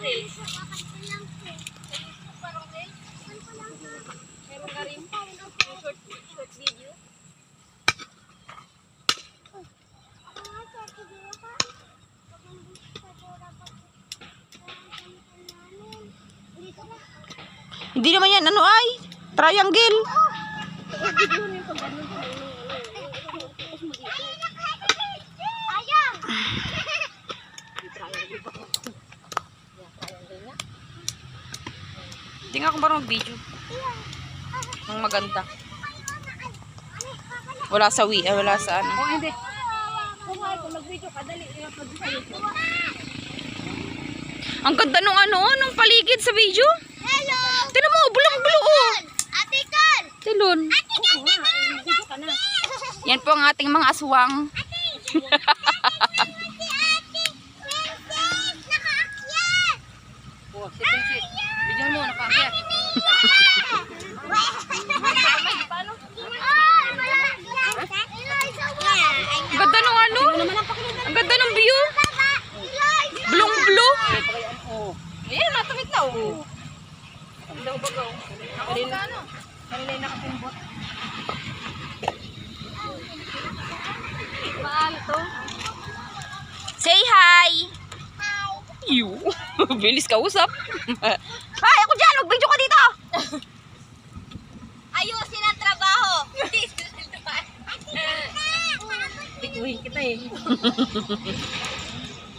Reels. Meron ka rin. Short, short video. Hindi naman yan, ano ay? Triangle. Hindi nga ako marunong video. Ang maganda. Wala sa wi, eh, wala sa ano. Oh, hindi. Kung kung mag-video ka, dali. Ang ganda nung ano, nung paligid sa video. Hello! Tignan mo, bulong-bulo oh. Kal! Tilon. Na. Yan po ang ating mga aswang. Oh, sit, sit, sit. Video mo, nakaakyat. Paano? Ang ganda nung ano. Ang ganda nung view. Bulong-bulo. Oh. Ayan, natakit na, oh. Ang daw bagaw. Nakatimbot. Paano to? Say hi. You. Bilis ka usap. Hi, ako dyan. Mag-video ka dito. Ayusin ang trabaho! Bituhin kita eh.